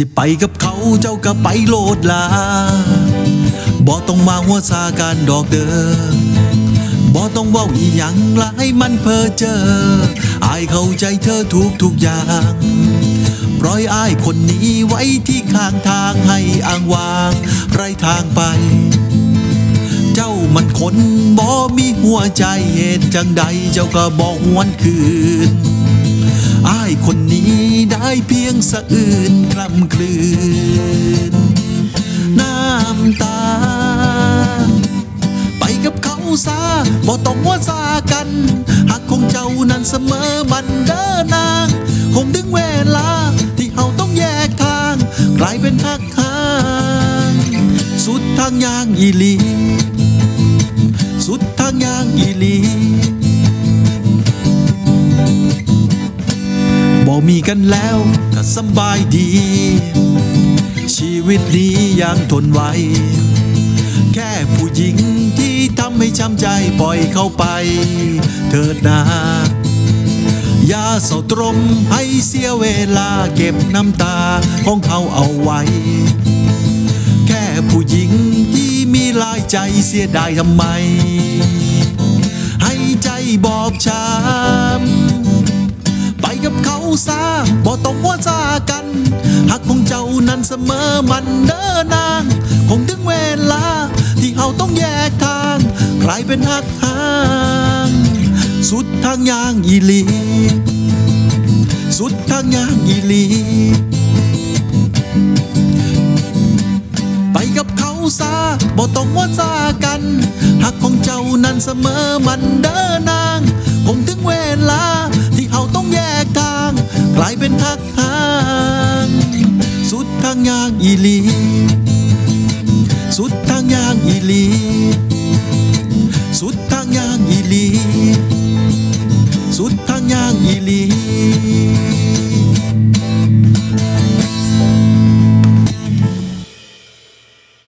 สิไปกับเขาเจ้าก็ไปโลดลาบ่ต้องมาหัวซากันดอกเด้อบ่ต้องว้าอีหยังหลายมันเพ้อเจอ อายเข้าใจเธอทุกทุกอย่างปล่อยอายคนนี้ไว้ที่ข้างทางให้อ้างวาง ไรทางไป เจ้ามันคนบ่มีหัวใจเหตุจังใดเจ้าก็บอกหวนคืน ได้เพียงสะอื่นคลำคลืน น้ำตา ไปกับเขาซาบ่ต้องว่าซากันหากของเจ้านั้นเสมอมันเด้อนาง คงถึงเวลาที่เฮาต้องแยกทาง กลายเป็นหักหาง สุดทางยางอีลี สุดทางยางอีลี มีกันแล้วก็สบายดี ชีวิตนี้ยังทนไหวแค่ผู้หญิงที่ทำให้ช้ำใจปล่อยเข้าไป เถิดนาอย่าเศร้าตรมให้เสียเวลาเก็บน้ำตาของเขาเอาไว้ แค่ผู้หญิงที่มีลายใจเสียดายทำไม บ่ต้องว่าซากันหักของเจ้านั้นเสมอมันเด้อนางคงถึงเวลา ที่เฮาต้องแยกทางกลายเป็นหักหาง สุดทางยางอีลี สุดทางยางอีลี ไปกับเขาซาบ่ต้องว่าซากันหักของเจ้านั้นเสมอมันเด้อนางคงถึงเวลาายเป็นทักทาง สุดทางยางอีลี สุดทางยางอีลี สุดทางยางอีลี สุดทางยางอีลี